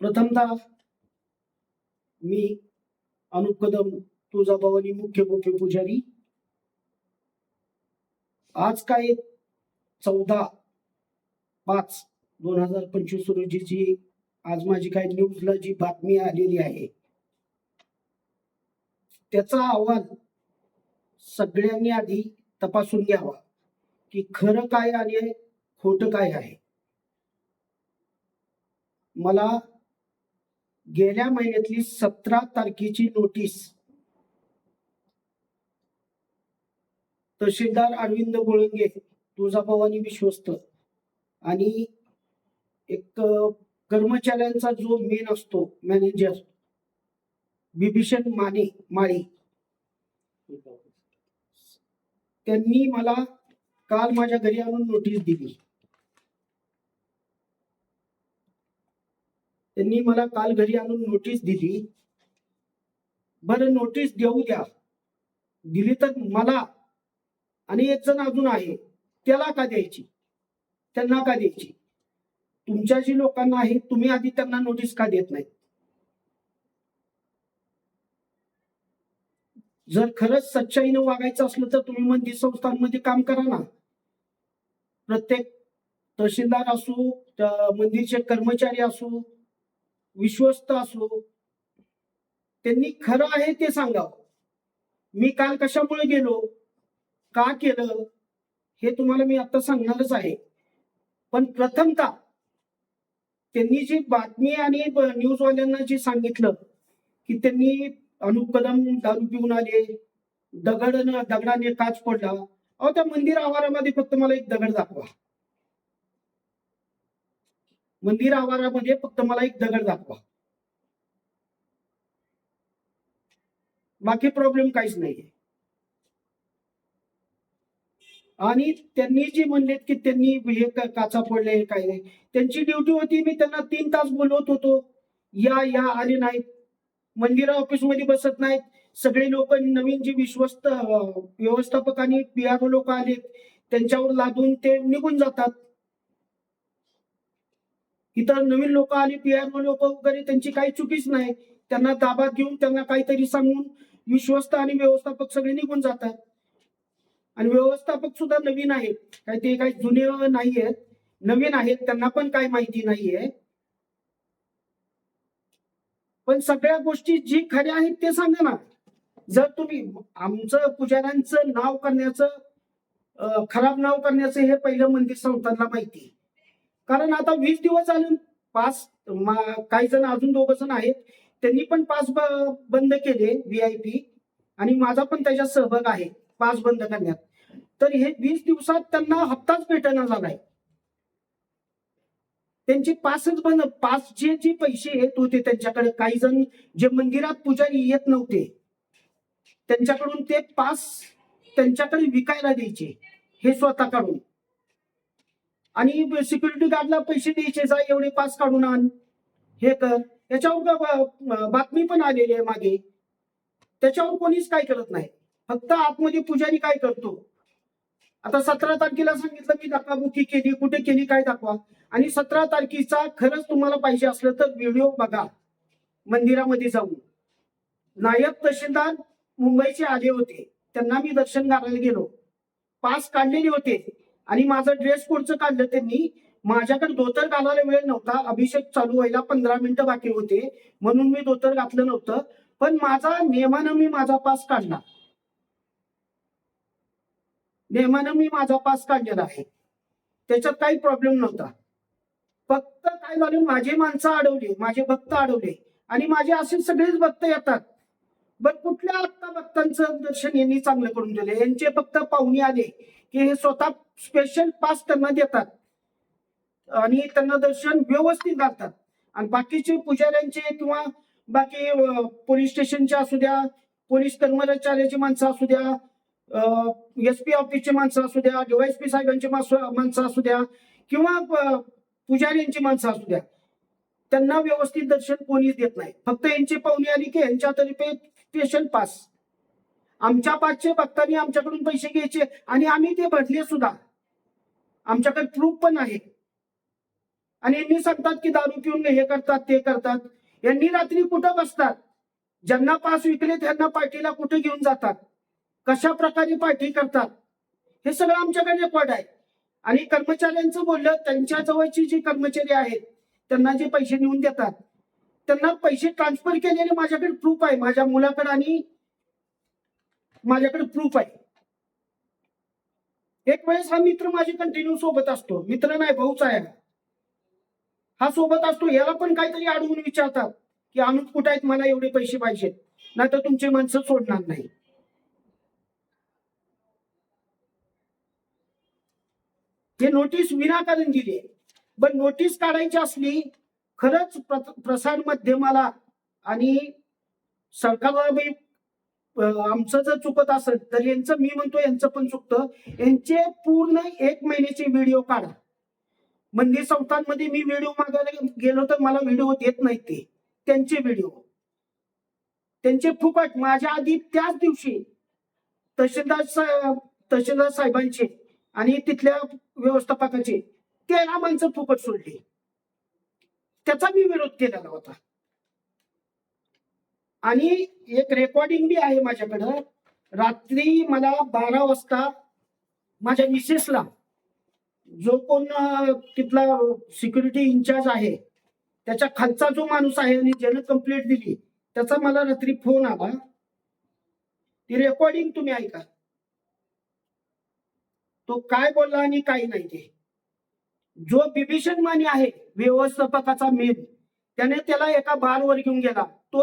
प्रथमतः मी अनुप कदम तुळजाभवानी मुख्य गोपी पुजारी. आज काय चौदा पाच दोन हजार पंचवीस रोजीची आज माझी काय न्यूजला जी बातमी आलेली आहे. त्याचा अहवाल सगळ्यांनी आधी तपासून घ्यावा की खरं काय आणि खोटं काय आहे. मला गेल्या महिन्यातली सतरा तारखेची नोटीस तहसीलदार अरविंद गोळंगे तुळजाभवानी विश्वस्त आणि एक कर्मचाऱ्यांचा जो मेन असतो मॅनेजर बिभीषण माने माळी. त्यांनी मला काल माझ्या घरी आणून नोटीस दिली. त्यांनी मला काल घरी आणून नोटीस दिली. बरं नोटीस देऊ द्या. दिली तर मला आणि एक जण अजून आहे त्याला का द्यायची? त्यांना का द्यायची? तुमच्या जी लोकांना आहे तुम्ही आधी त्यांना नोटीस का देत नाही जर खरंच सच्चाईनं वागायचं असलं तर तुम्ही मंदिर संस्थांमध्ये काम करा ना. प्रत्येक तहसीलदार असो मंदिरचे कर्मचारी असो विश्वस्त असो. त्यांनी खरं आहे ते सांगावं. मी काल कशामुळे गेलो? का केलं? हे तुम्हाला मी आता सांगणारच आहे. पण प्रथमतः त्यांनी जी बातमी आणि न्यूजवाल्यांना जे सांगितलं की त्यांनी अनुप कदम दारू पिऊन आले दगड दगडाने काच पडला. अहो त्या मंदिर आवारामध्ये फक्त मला एक दगड दाखवा. मंदिर आवारामध्ये फक्त मला एक दगड दाखवा. बाकी प्रॉब्लेम काहीच नाहीये. आणि त्यांनी जे म्हणलेत की त्यांनी हे काचा पडले हे काय नाही त्यांची ड्युटी होती मी त्यांना तीन तास बोलवत होतो. या या आले नाहीत. मंदिरा ऑफिसमध्ये बसत नाहीत. सगळे लोक नवीन जे विश्वस्त व्यवस्थापक आणि पीआरओ लोक आलेत त्यांच्यावर लादून ते निघून जातात. इतर नवीन लोक आले पीआरओ लोक वगैरे त्यांची काही चुकीच नाही. त्यांना ताब्यात घेऊन त्यांना काहीतरी सांगून विश्वस्त आणि व्यवस्थापक सगळे निघून जातात. आणि व्यवस्थापक सुद्धा नवीन आहेत. काही ते काही जुने नाही आहेत नवीन आहेत त्यांना पण काही माहिती नाहीये. पण सगळ्या गोष्टी जी खऱ्या आहेत ते सांगा ना जर तुम्ही आमचं पुजाऱ्यांचं नाव करण्याचं खराब नाव करण्याचं हे पहिलं मंदिर संस्थांना माहिती कारण आता वीस दिवस आले पास काही जण अजून दोघ जण आहेत. त्यांनी पण पास ब- बंद केले व्ही आय पी आणि माझा पण त्याच्यात सहभाग आहे पास बंद करण्यात. तर हे वीस दिवसात त्यांना हप्ताच भेटना झालाय. त्यांचे पासच बंद पास जे जे पैसे येत होते त्यांच्याकडे काही जण जे मंदिरात पुजारी येत नव्हते त्यांच्याकडून ते पास त्यांच्याकडे विकायला द्यायचे हे स्वतः काढून आणि सिक्युरिटी गार्डला पैसे द्यायचे जा एवढे पास काढून आण. हे कर. याच्यावर बातमी पण आलेली आहे मागे. त्याच्यावर कोणीच काय करत नाही. फक्त आतमध्ये पुजारी काय करतो? आता सतरा तारखेला सांगितलं मी धक्काबुकी केली कुठे केली काय दाखवा. आणि सतरा तारखेचा खरंच तुम्हाला पाहिजे असलं तर व्हिडिओ बघा. मंदिरामध्ये जाऊन. नायब तहसीलदार मुंबईचे आले होते. त्यांना मी दर्शन घालायला गेलो. पास काढलेले होते. आणि माझं ड्रेस कोडचं काढलं त्यांनी. माझ्याकडे धोतर घालायला वेळ नव्हता. अभिषेक चालू व्हायला पंधरा मिनिटं बाकी होते. म्हणून मी धोतर घातलं नव्हतं. पण माझा नियमानं मी माझा पास काढला. नियमानं मी माझा पास काढलेला आहे. त्याच्यात काही प्रॉब्लेम नव्हता. फक्त काय झालं माझे माणसं अडवले. माझे भक्त अडवले. आणि माझे असे सगळेच भक्त येतात. बट कुठल्या आत्ता भक्तांचं दर्शन यांनी चांगलं करून दिले? यांचे फक्त पाहुणे आले की हे स्वतः स्पेशल पास त्यांना देतात. आणि त्यांना दर्शन व्यवस्थित घालतात आणि बाकीचे पुजाऱ्यांचे किंवा बाकी पोलीस स्टेशनचे असू द्या पोलीस कर्मचाऱ्याची माणसं असू द्या एस पी ऑफिसची माणसं असू द्या डीवायसपी साहेबांची माणसं असू द्या किंवा पुजाऱ्यांची माणसं असू द्या त्यांना व्यवस्थित दर्शन कोणीच देत नाही. फक्त यांची पाहुणे आली की यांच्या तर्फे स्पेशल पास आमच्या पाचशे भक्तांनी आमच्याकडून पैसे घ्यायचे आणि आम्ही ते भरले सुद्धा. आमच्याकडे प्रूफ पण आहे. आणि यांनी सांगतात की दारू पिऊन हे करतात ते करतात. यांनी रात्री कुठं बसतात? ज्यांना पास विकले त्यांना पार्टीला कुठे घेऊन जातात? कशा प्रकारे पार्टी करतात? हे सगळं आमच्याकडे रेकॉर्ड आहे. आणि कर्मचाऱ्यांचं बोललं त्यांच्या जवळची जी कर्मचारी आहेत त्यांना जे पैसे नेऊन देतात त्यांना पैसे ट्रान्सफर केलेले माझ्याकडे प्रूफ आहे. माझ्या मुलाकडे आणि माझ्याकडे प्रूफ आहे. एक वेळेस हा मित्र माझे कंटिन्यू सोबत असतो. मित्र नाही भाऊच आहे. हा. सोबत असतो. याला पण काहीतरी अडवून विचारतात की अनुप कुठे आहेत? मला एवढे पैसे पाहिजेत नाही तर तुमची माणसं सोडणार नाही. हे नोटीस विनाकारण दिली. आहे पण नोटीस काढायची असली खरंच प्र- प्रसार माध्यमाला आणि सरकारला बी आमचं जर चुकत असेल तर यांचं मी म्हणतो यांचं पण चुकतं. यांचे पूर्ण एक महिन्याचे व्हिडिओ काढा. मंदिर संस्थांमध्ये मी व्हिडिओ मागायला गेलो तर मला व्हिडिओ देत नाही ते. त्यांचे व्हिडिओ त्यांचे फुकट माझ्या आधी त्याच दिवशी तहसीलदार सा- तहसीलदार साहेबांचे आणि तिथल्या व्यवस्थापकाचे तेरा माणसं फुकट सोडली. त्याचा मी विरोध केलेला होता. आणि एक रेकॉर्डिंग बी आहे माझ्याकडं. रात्री मला बारा वाजता माझ्या मिसेसला जो कोण तिथला सिक्युरिटी इन्चार्ज आहे त्याच्या खालचा जो माणूस आहे आणि ज्यानं कंप्लेंट दिली त्याचा मला रात्री फोन आला. ती रेकॉर्डिंग तुम्ही ऐका. तो काय बोलला आणि काय नाही ते. जो बिभीषण माने आहे व्यवस्थापकाचा मेल त्याने त्याला एका बारवर घेऊन गेला. तो